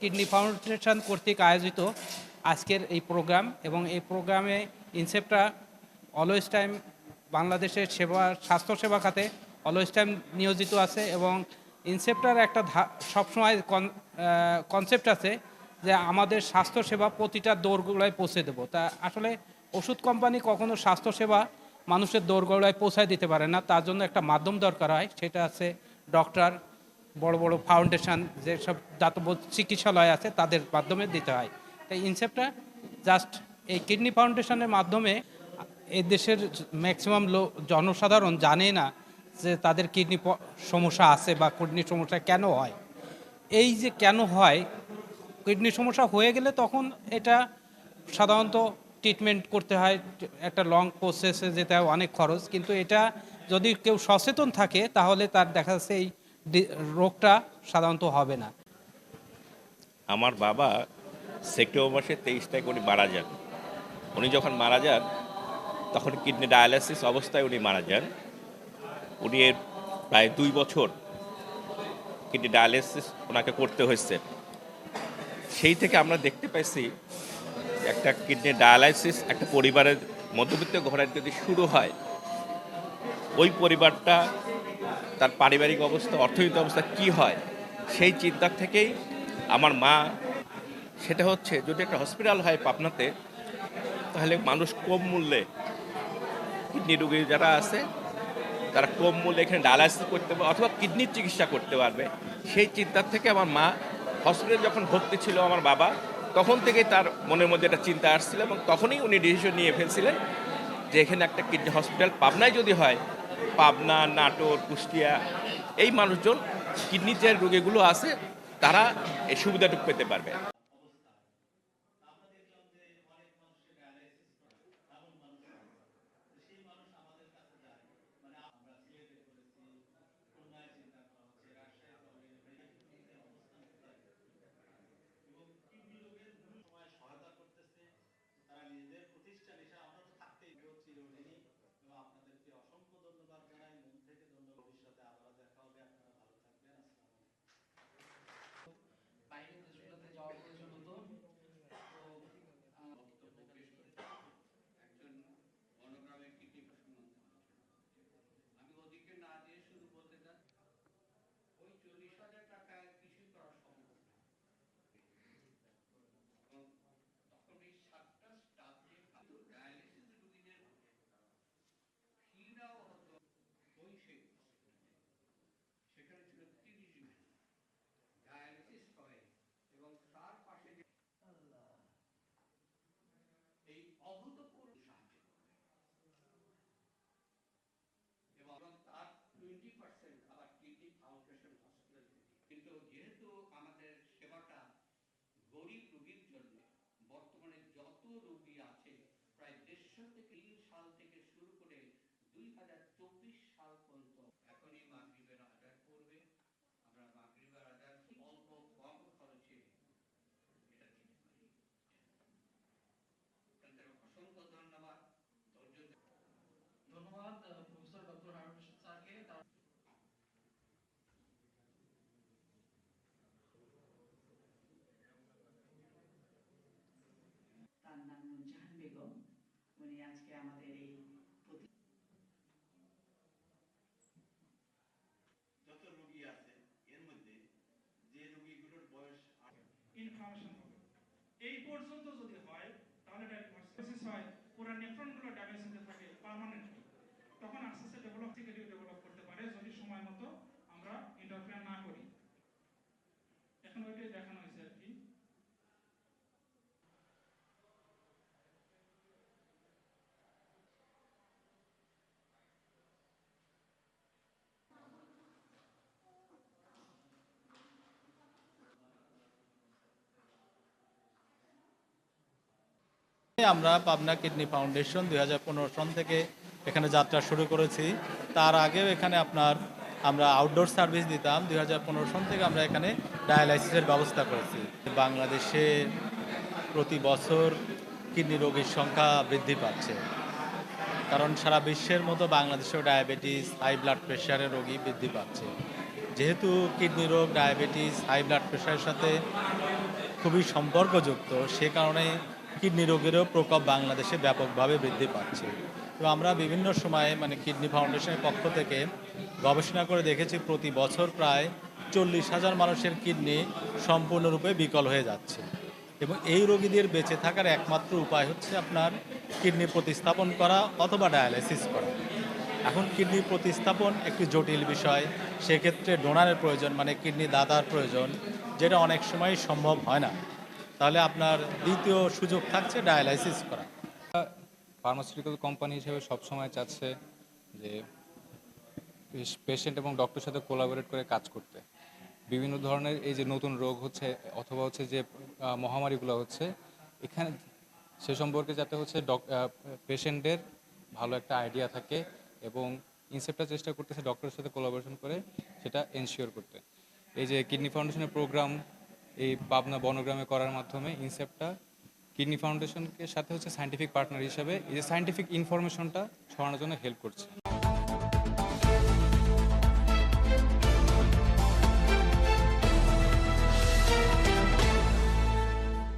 Kidney foundation কর্তৃক আয়োজিত আজকের এই প্রোগ্রাম এবং এই প্রোগ্রামে ইনসেপ্টরা অলওয়েজ টাইম বাংলাদেশের সেবা স্বাস্থ্যসেবা খাতে অলওয়েজ টাইম নিয়োজিত আছে এবং ইনসেপ্টার একটা সবসময় কনসেপ্ট আছে যে আমাদের স্বাস্থ্যসেবা প্রতিটা দৌড়গুলোয় পৌঁছে দেবো। তা আসলে ওষুধ কোম্পানি কখনো স্বাস্থ্যসেবা মানুষের দৌড়গোড়ায় পৌঁছায় দিতে পারে না, তার জন্য একটা মাধ্যম দরকার হয়, সেটা আছে ডক্টর বড় বড় ফাউন্ডেশন যেসব দাতব্য চিকিৎসালয় আছে তাদের মাধ্যমে দিতে হয়। তাই ইনসেপ্টটা জাস্ট এই কিডনি ফাউন্ডেশনের মাধ্যমে এই দেশের ম্যাক্সিমাম জনসাধারণ জানে না যে তাদের কিডনি সমস্যা আছে বা কিডনি সমস্যা কেন হয়। এই যে কেন হয়, কিডনি সমস্যা হয়ে গেলে তখন এটা সাধারণত ট্রিটমেন্ট করতে হয়, একটা লং প্রসেসে যেতে হয়, অনেক খরচ। কিন্তু এটা যদি কেউ সচেতন থাকে, তাহলে তার দেখা যাচ্ছে এই রোগটা সাধারণত হবে না। আমার বাবা সেপ্টেম্বর মাসের তেইশ তারিখ উনি মারা যান। উনি যখন মারা যান, তখন কিডনি ডায়ালাইসিস অবস্থায় উনি মারা যান। উনি এর প্রায় দুই বছর কিডনি ডায়ালাইসিস ওনাকে করতে হয়েছে। সেই থেকে আমরা দেখতে পাইছি, একটা কিডনি ডায়ালাইসিস একটা পরিবারের মধ্যবিত্ত ঘরের যদি শুরু হয়, ওই পরিবারটা তার পারিবারিক অবস্থা, অর্থনৈতিক অবস্থা কি হয়, সেই চিন্তা থেকেই আমার মা, সেটা হচ্ছে যদি একটা হসপিটাল হয় পাবনাতে, তাহলে মানুষ কম মূল্যে কিডনি রোগী যারা আছে, তারা কম মূল্যে এখানে ডায়ালাইসিস করতে পারবে অথবা কিডনির চিকিৎসা করতে পারবে। সেই চিন্তার থেকে আমার মা হসপিটালে যখন ভর্তি ছিল আমার বাবা, তখন থেকেই তার মনের মধ্যে একটা চিন্তা আসছিল এবং তখনই উনি ডিসিশন নিয়ে ফেলছিলেন যে এখানে একটা কিডনি হসপিটাল পাবনায় যদি হয় পাবনা নাটোর কুষ্টিয়া এই মানুষজন কিডনির যে রোগীগুলো আছে তারা এই সুবিধাটুকু পেতে পারবে বাইরের দেশগুলোতে যাওয়া প্রয়োজন হতো তো একজন মনোগ্রামের কিডনি সম্বন্ধে আমি ওদিকে না দিয়ে শুধু বলতে চাচ্ছি ওই চল্লিশ হাজার টাকায় কিছুই করা সম্ভব না এবং তখন এই সাতটা স্টাফ দিয়ে কিন্তু ডায়ালিসিস রুগীদের ফিরাও হতো ওই সেই সেখানে ছিল তিরিশ জন ডায়ালিসিস হয় এবং তার পাশে যে এই অভূতপূর্ব সাহায্য এবং এবং তার টোয়েন্টি পার্সেন্ট আবার কিডনি ফাউন্ডেশন হসপিটাল কিন্তু যেহেতু আমাদের সেবাটা গরিব রোগীর জন্য, বর্তমানে যত রোগী আছে, প্রায় দেড়শো থেকে তিন সাল থেকে শুরু করে দুই হাজার চব্বিশ সাল পর্যন্ত এখনই মাগরিবের আজান করবে আমরা মাগরিবের আজান অল্প কম খরচে এটা দিতে পারি তাদের অসংখ্য ধন্যবাদ ধৈর্য ধন্যবাদ প্রফেসর ডক্টর হারুন রশিদ স্যারকে তার তার নাম নুরজাহান বেগম উনি আজকে আমাদের এই যত রোগী আছে এর মধ্যে যে রোগীগুলোর বয়স ইনফ্লামেশন হবে। এই পর্যন্ত যদি হয় তাহলে ডায়াগনোসিস হয় পুরো নেফ্রনগুলো ড্যামেজ হতে থাকে পার্মানেন্টলি তখন আস্তে আস্তে ডেভেলপ থেকে ডেভেলপ করতে পারে যদি সময় মতো আমরা ইন্টারফেয়ার না করি এখন ওইটাই দেখানো হয়েছে আর কি আমরা পাবনা কিডনি ফাউন্ডেশন দুই হাজার পনেরো সন থেকে এখানে যাত্রা শুরু করেছি। তার আগেও এখানে আপনার আমরা আউটডোর সার্ভিস দিতাম। দুই হাজার পনেরো সন থেকে আমরা এখানে ডায়ালাইসিসের ব্যবস্থা করেছি। বাংলাদেশে প্রতি বছর কিডনি রোগীর সংখ্যা বৃদ্ধি পাচ্ছে। কারণ সারা বিশ্বের মতো বাংলাদেশেও ডায়াবেটিস হাই ব্লাড প্রেশারের রোগী বৃদ্ধি পাচ্ছে। যেহেতু কিডনি রোগ ডায়াবেটিস হাই ব্লাড প্রেশারের সাথে খুবই সম্পর্কযুক্ত, সে কারণে কিডনি রোগেরও প্রকোপ বাংলাদেশে ব্যাপকভাবে বৃদ্ধি পাচ্ছে। তো আমরা বিভিন্ন সময়ে মানে কিডনি ফাউন্ডেশনের পক্ষ থেকে গবেষণা করে দেখেছি প্রতি বছর প্রায় চল্লিশ হাজার মানুষের কিডনি সম্পূর্ণরূপে বিকল হয়ে যাচ্ছে। এবং এই রোগীদের বেঁচে থাকার একমাত্র উপায় হচ্ছে আপনার কিডনি প্রতিস্থাপন করা অথবা ডায়ালাইসিস করা। এখন কিডনি প্রতিস্থাপন একটি জটিল বিষয়, সেক্ষেত্রে ডোনারের প্রয়োজন মানে কিডনি দাতার প্রয়োজন, যেটা অনেক সময় সম্ভব হয় না। তাহলে আপনার দ্বিতীয় সুযোগ থাকছে ডায়ালাইসিস করা। ফার্মাসিউটিক্যাল কোম্পানি হিসেবে সবসময় চাচ্ছে যে পেশেন্ট এবং ডক্টরের সাথে কোলাবোরেট করে কাজ করতে। বিভিন্ন ধরনের এই যে নতুন রোগ হচ্ছে, অথবা হচ্ছে যে মহামারীগুলো হচ্ছে, এখানে সে সম্পর্কে যাতে হচ্ছে ডক পেশেন্টের ভালো একটা আইডিয়া থাকে এবং ইনসেপ্টটা চেষ্টা করতেছে ডক্টরের সাথে কোলাবোরেশন করে সেটা এনশিওর করতে। এই যে কিডনি ফাউন্ডেশনের প্রোগ্রাম এই পাবনা বনগ্রামে করার মাধ্যমে ইনসেপ্টটা কিডনি ফাউন্ডেশনকে সাথে হচ্ছে সাইন্টিফিক পার্টনার হিসেবে এই যে সাইন্টিফিক ইনফরমেশনটা ছড়ানোর জন্য হেল্প করছে।